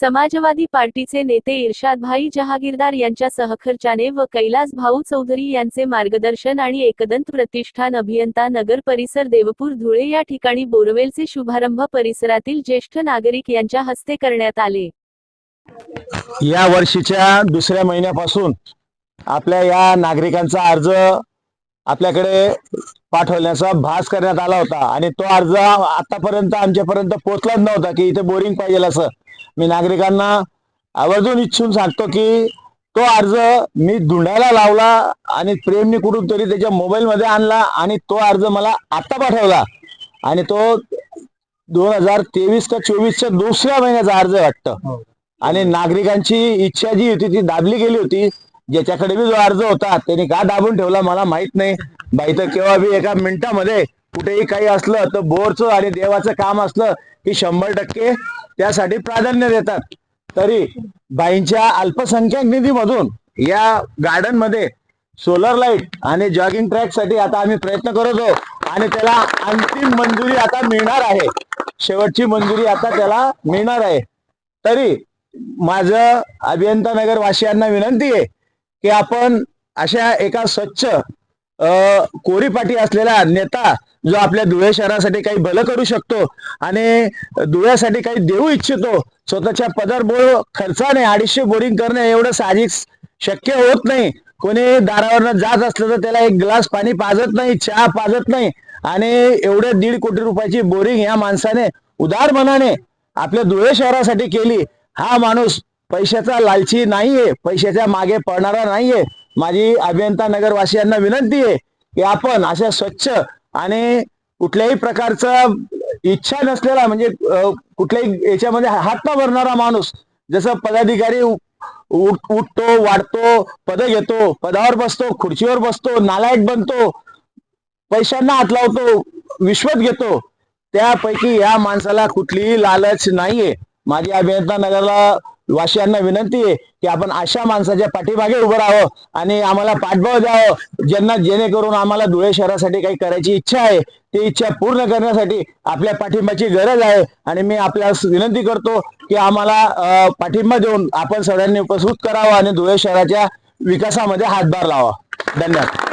समाजवादी पार्टीचे नेते इर्शादभाई जहागीरदार यांच्या सहखर्चाने व कैलास भाऊ चौधरी यांचे मार्गदर्शन आणि एकदंत प्रतिष्ठान अभियंता नगर परिसर देवपूर धुळे या ठिकाणी बोरवेलचे शुभारंभ परिसरातील ज्येष्ठ नागरिक यांच्या हस्ते करण्यात आले. या वर्षीच्या दुसऱ्या महिन्यापासून आपल्या या नागरिकांचा अर्ज आपल्याकडे पाठवण्याचा भास करण्यात आला होता. आणि तो अर्ज आतापर्यंत आमच्यापर्यंत पोहोचलाच नव्हता की इथे बोरिंग पाहिजे असं. मी नागरिकांना आवर्जून इच्छून सांगतो की तो अर्ज मी धुंडायला लावला आणि प्रेमनी कुठून तरी त्याच्या मोबाईल मध्ये आणला आणि तो अर्ज मला आता पाठवला. आणि तो दोन हजार तेवीस का चोवीसच्या दुसऱ्या महिन्याचा अर्ज वाटतं. आणि नागरिकांची इच्छा जी होती ती दाबली गेली होती. ज्याच्याकडे बी जो अर्ज होता त्यांनी का दाबून ठेवला मला माहीत नाही. बाई तर केव्हा बी एका मिनिटामध्ये कुठेही काही असलं तर बोरचं आणि देवाचं काम असलं की शंभर टक्के त्यासाठी प्राधान्य देतात. तरी बाईंच्या अल्पसंख्याक निधीमधून या गार्डनमध्ये सोलर लाइट आणि जॉगिंग ट्रॅकसाठी आता आम्ही प्रयत्न करत आहोत आणि त्याला अंतिम मंजुरी आता मिळणार आहे. शेवटची मंजुरी आता त्याला मिळणार आहे. तरी माझं अभियंता नगर वासियांना विनंती आहे की आपण अशा एका स्वच्छ कोरीपाठी असलेला नेता जो आपल्या धुळे शहरासाठी काही भलं करू शकतो आणि धुळ्यासाठी काही देऊ इच्छितो स्वतःच्या पदर बोळ खर्चाने अडीचशे बोरिंग करणे एवढं साहजिक शक्य होत नाही. कोणी दारावरनं जात असलं तर त्याला एक ग्लास पाणी पाजत नाही चहा पाजत नाही आणि एवढे दीड कोटी रुपयाची बोरिंग या माणसाने उदार मनाने आपल्या धुळे शहरासाठी केली. हा माणूस पैशाचा लालची नाहीये पैशाच्या मागे पडणारा नाहीये. माझी अभियंता नगरवासियांना विनंती आहे की आपण अशा स्वच्छ आणि कुठल्याही प्रकारचा इच्छा नसलेला म्हणजे कुठल्याही याच्यामध्ये हात न भरणारा माणूस जसं पदाधिकारी उठतो वाढतो पद घेतो पदावर बसतो खुर्चीवर बसतो नालायक बनतो पैशांना हात लावतो विश्वत घेतो त्यापैकी या माणसाला कुठलीही लालच नाहीये. माझी अभियंता नगरला वाशियांना विनंती आहे की आपण अशा माणसाच्या पाठीमागे उभं राहावं आणि आम्हाला पाठबळ द्यावं ज्यांना जेणेकरून आम्हाला धुळे शहरासाठी काही करायची इच्छा आहे ती इच्छा पूर्ण करण्यासाठी आपल्या पाठिंबाची गरज आहे. आणि मी आपल्या विनंती करतो की आम्हाला पाठिंबा देऊन आपण सगळ्यांनी उपस्थित करावं आणि धुळे शहराच्या विकासामध्ये हातभार लावा. धन्यवाद.